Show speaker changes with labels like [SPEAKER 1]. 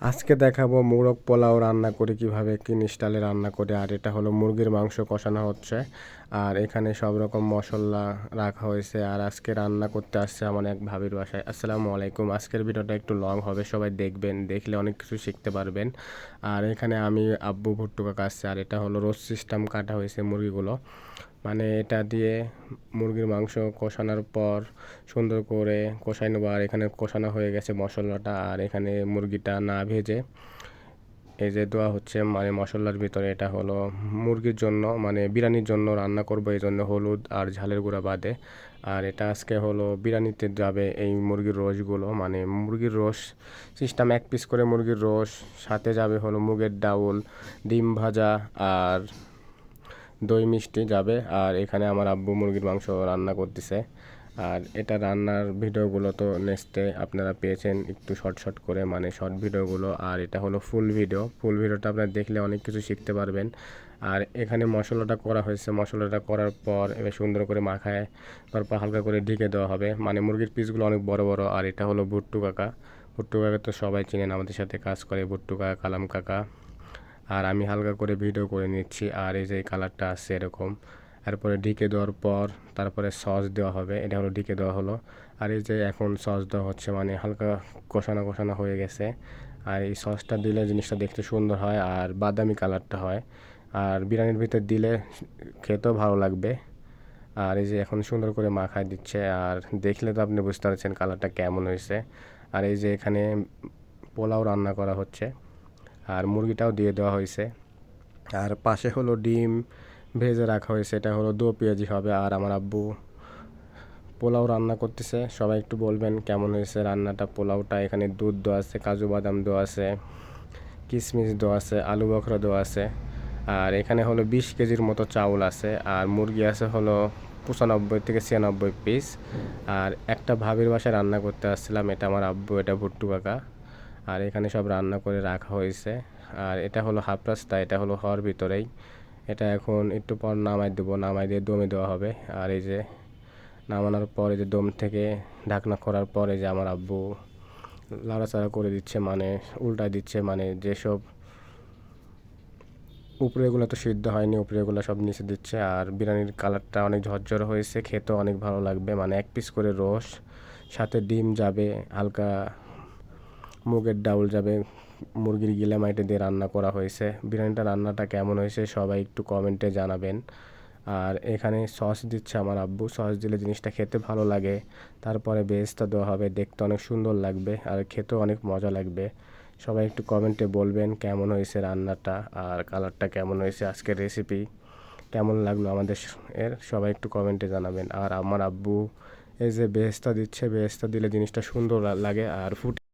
[SPEAKER 1] আজকে দেখাবো মোরগ পোলাও রান্না করে কীভাবে কি স্টাইলে রান্না করে, আর এটা হলো মুরগির মাংস কষানো হচ্ছে। আর এখানে সব রকম মশলা রাখা হয়েছে, আর আজকে রান্না করতে আসছে আমার এক ভাবির বাসায়। আসসালামু আলাইকুম, আজকের ভিডিওটা একটু লং হবে, সবাই দেখবেন, দেখলে অনেক কিছু শিখতে পারবেন। আর এখানে আমি আব্বু ভুট্টু কাকা আসছে আর এটা হলো রোজ সিস্টেম কাটা হয়েছে মুরগিগুলো। মানে এটা দিয়ে মুরগির মাংস কষানোর পর সুন্দর করে কষাই নেব আর এখানে কষানো হয়ে গেছে মশলাটা আর এখানে মুরগিটা না ভেজে। এই যে দেওয়া হচ্ছে মানে মশলার ভিতরে এটা হলো মুরগির জন্য মানে বিরিয়ানির জন্য রান্না করব এই জন্য হলুদ আর ঝালের গুঁড়া বাদে। আর এটা আজকে হলো বিরিয়ানিতে যাবে এই মুরগির রসগুলো মানে মুরগির রস সিস্টেম এক পিস করে মুরগির রস। সাথে যাবে হলো মুগের ডাউল, ডিম ভাজা আর দই মিষ্টি যাবে। আর এখানে আমার আব্বু মুরগির মাংস রান্না করতেছে। আর এটা রান্নার ভিডিওগুলো তো নেক্সটে আপনারা পেয়েছেন একটু শর্ট শর্ট করে মানে শর্ট ভিডিওগুলো। আর এটা হলো ফুল ভিডিও ফুল ভিডিওটা আপনারা দেখলে অনেক কিছু শিখতে পারবেন। আর এখানে মশলাটা করা হয়েছে। মশলাটা করার পর এবার সুন্দর করে মাখায়, তারপর হালকা করে ঢেকে দেওয়া হবে। মানে মুরগির পিসগুলো অনেক বড় বড়। আর এটা হলো ভুট্টু কাকা। ভুট্টু কাকা তো সবাই চিনেন, আমাদের সাথে কাজ করে। ভুট্টু কাকা, কালাম কাকা। আর আমি হালকা করে ভিডিও করে নিচ্ছি, আর এই যে কালারটা আসছে এরকম। তারপরে ঢেকে দেওয়ার পর তারপরে সস দেওয়া হবে, এটা হলো ঢেকে দেওয়া হলো। আর এই যে এখন সস দেওয়া হচ্ছে মানে হালকা কষানো কষানো হয়ে গেছে। আর এই সসটা দিলে জিনিসটা দেখতে সুন্দর হয়, আর বাদামি কালারটা হয়। আর বিরিয়ানির ভিতর দিলে খেতেও ভালো লাগবে। আর এই যে এখন সুন্দর করে মাখায় দিচ্ছে, আর দেখলে তো আপনি বুঝতে পারছেন কালারটা কেমন হয়েছে। আর এই যে এখানে পোলাও রান্না করা হচ্ছে। আর মুরগিটাও দিয়ে দেওয়া হয়েছে। আর পাশে হলো ডিম ভেজে রাখা হয়েছে, এটা হলো দো পেঁয়াজি হবে। আর আমার আব্বু পোলাও রান্না করতেছে। সবাই একটু বলবেন কেমন হয়েছে রান্নাটা, পোলাওটা? এখানে দুধ দেওয়া আছে, কাজু বাদাম দেওয়া আছে কিশমিশ দেওয়া আছে, আলু বখরা দেওয়া আছে। আর এখানে হলো বিশ কেজির মতো চাউল আছে। আর মুরগি আছে হলো পঁচানব্বই থেকে ছিয়ানব্বই পিস। আর একটা ভাবির বাসায় রান্না করতে আসছিলাম, এটা আমার আব্বু, এটা ভুট্টু কাকা। আর এখানে সব রান্না করে রাখা হয়েছে। আর এটা হলো হাফ রাস্তা, এটা হলো হওয়ার ভিতরেই। এটা এখন একটু পর নামাই দেবো, নামাই দিয়ে দমে দেওয়া হবে। আর এই যে নামানোর পরে যে দম থেকে ঢাকনা করার পরে যে আমার আব্বু লাড়াচাড়া করে দিচ্ছে মানে উল্টায় দিচ্ছে মানে যেসব উপরেগুলো তো সিদ্ধ হয়নি, উপরেগুলো সব নিচে দিচ্ছে। আর বিরিয়ানির কালারটা অনেক ঝরঝর হয়েছে, খেতেও অনেক ভালো লাগবে। মানে এক পিস করে রস, সাথে ডিম যাবে, হালকা মুগের ডাউল যাবে, মুরগির গিলামাইটে দিয়ে রান্না করা হয়েছে। বিরিয়ানিটা রান্নাটা কেমন হয়েছে সবাই একটু কমেন্টে জানাবেন। আর এখানে সস দিচ্ছে আমার আব্বু। সস দিলে জিনিসটা খেতে ভালো লাগে। তারপরে বেস্তা দেওয়া হবে। দেখতে অনেক সুন্দর লাগবে আর খেতেও অনেক মজা লাগবে। সবাই একটু কমেন্টে বলবেন কেমন হয়েছে রান্নাটা আর কালারটা কেমন হয়েছে আজকের রেসিপি কেমন লাগল আমাদের এর? সবাই একটু কমেন্টে জানাবেন। আর আমার আব্বু এই যে বেস্তা দিচ্ছে বেস্তা দিলে জিনিসটা সুন্দর লাগে আর ফুটে